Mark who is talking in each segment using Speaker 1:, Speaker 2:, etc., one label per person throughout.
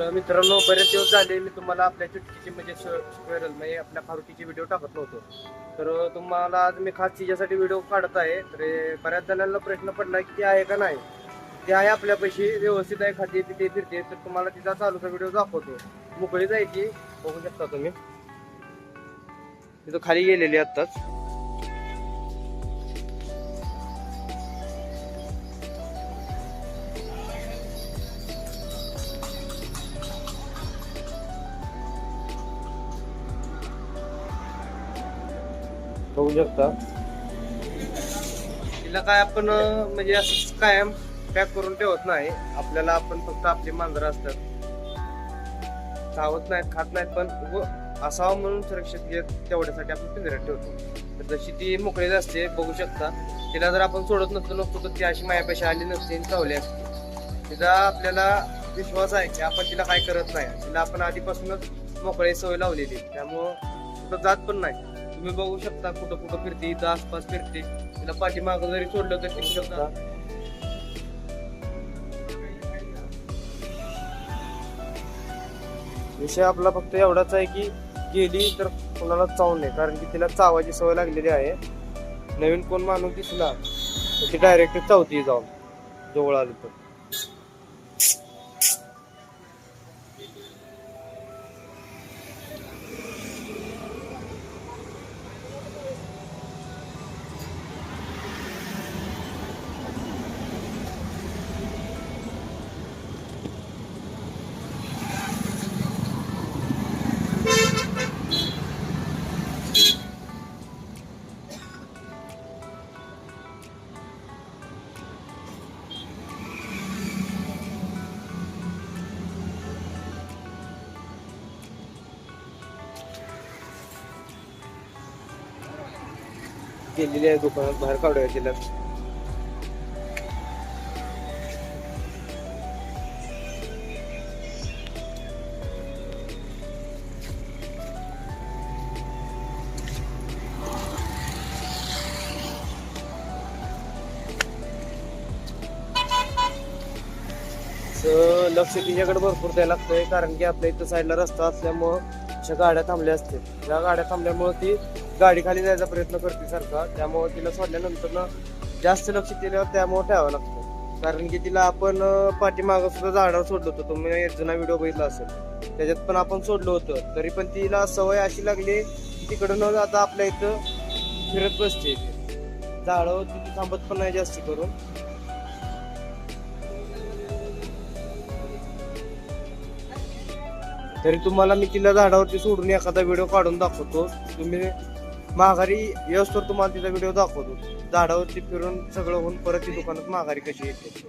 Speaker 1: तर मित्रांनो बरेच दिवस झाले मी तुम्हाला आपल्या चुटकीची म्हणजे स्क्वेरल म्हणजे आपल्या खारुटीची व्हिडिओ टाकत नव्हतो. तर तुम्हाला आज मी खास तिच्यासाठी व्हिडिओ काढत आहे. तर बऱ्याच जणांना प्रश्न पडला की ती आहे का नाही? ती आहे आपल्यापाशी व्यवस्थित आहे खाते तिथे फिरते. तर तुम्हाला तिचा चालूचा व्हिडिओ दाखवतो. मोकळी जायची बघू शकता तुम्ही. तिथं खाली गेलेली आत्ताच. बघू शकता. तिला काय आपण म्हणजे असं कायम पॅक करून ठेवत नाही. आपल्याला आपण फक्त आपली मांजरं असतात. चावत नाहीत खात नाहीत पण व असावं म्हणून सुरक्षित घेत तेवढ्यासाठी आपण पिंजऱ्यात ठेवतो. तर जशी ती मोकळीच असते बघू शकता. तिला जर आपण सोडत नसतो नसतो तर ती अशी मायापाशी आली नसते आणि चावली असते. तिचा आपल्याला विश्वास आहे की आपण तिला काय करत नाही. तिला आपण आधीपासूनच मोकळी सवय लावलेली त्यामुळं कुठं जात पण नाही. तुम्ही बघू शकता कुठं कुठं फिरते इथं आसपास फिरते. तिला पाठीमागं जरी सोडलं तर ती शकता. विषय आपला फक्त एवढाच आहे की गेली तर कोणाला चावू नये कारण की तिला चावायची सवय लागलेली आहे. नवीन कोण माणूस दिसला तर ती डायरेक्ट चावती जाऊन जवळ आली तर. केलेली आहे दुकानात बाहेर काढूया तिला लक्ष तिच्याकडे भरपूर द्यायला लागतंय कारण की आपल्या इथं साईडला रस्ता असल्यामुळं अशा गाड्या थांबल्या असतील. त्या गाड्या थांबल्यामुळं ती गाडी खाली जायचा प्रयत्न करते सारखा त्यामुळे तिला सोडल्यानंतर ना जास्त लक्ष तिला त्यामुळे ठेवावं लागतं. कारण की तिला आपण अं, पाठीमागं सुद्धा झाडावर सोडलं होतं. तुम्ही एक जुना व्हिडिओ बघितला असेल. त्याच्यात पण आपण सोडलं होतं. तरी पण तिला सवय अशी लागली की तिकडं न जाता आपल्या इथं फिरत बसते. झाडावर तिथे थांबत पण नाही जास्ती करून. तरी तुम्हाला मी तिला झाडावरती सोडून एखादा व्हिडिओ काढून दाखवतो. तुम्ही माघारी व्यवस्थेवर तुम्हाला तिचा व्हिडिओ दाखवतो. झाडावरती फिरून सगळं होऊन परत ती दुकानात माघारी कशी येते.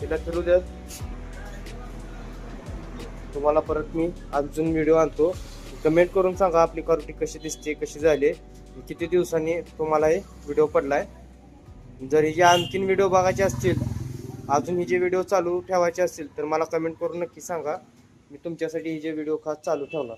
Speaker 1: तिला फिरू द्या तुम्हाला परत मी अजून व्हिडिओ आणतो. कमेंट करून सांगा आपली क्वालिटी कशी दिसते कशी झाली. किती दिवसांनी तुम्हाला हे व्हिडिओ पडलाय. जर हिचे आणखीन व्हिडिओ बघायचे असतील अजून हिचे जे व्हिडिओ चालू ठेवायचे असतील तर मला कमेंट करून नक्की सांगा. मी तुमच्यासाठी ही जे व्हिडिओ खास चालू ठेवणार.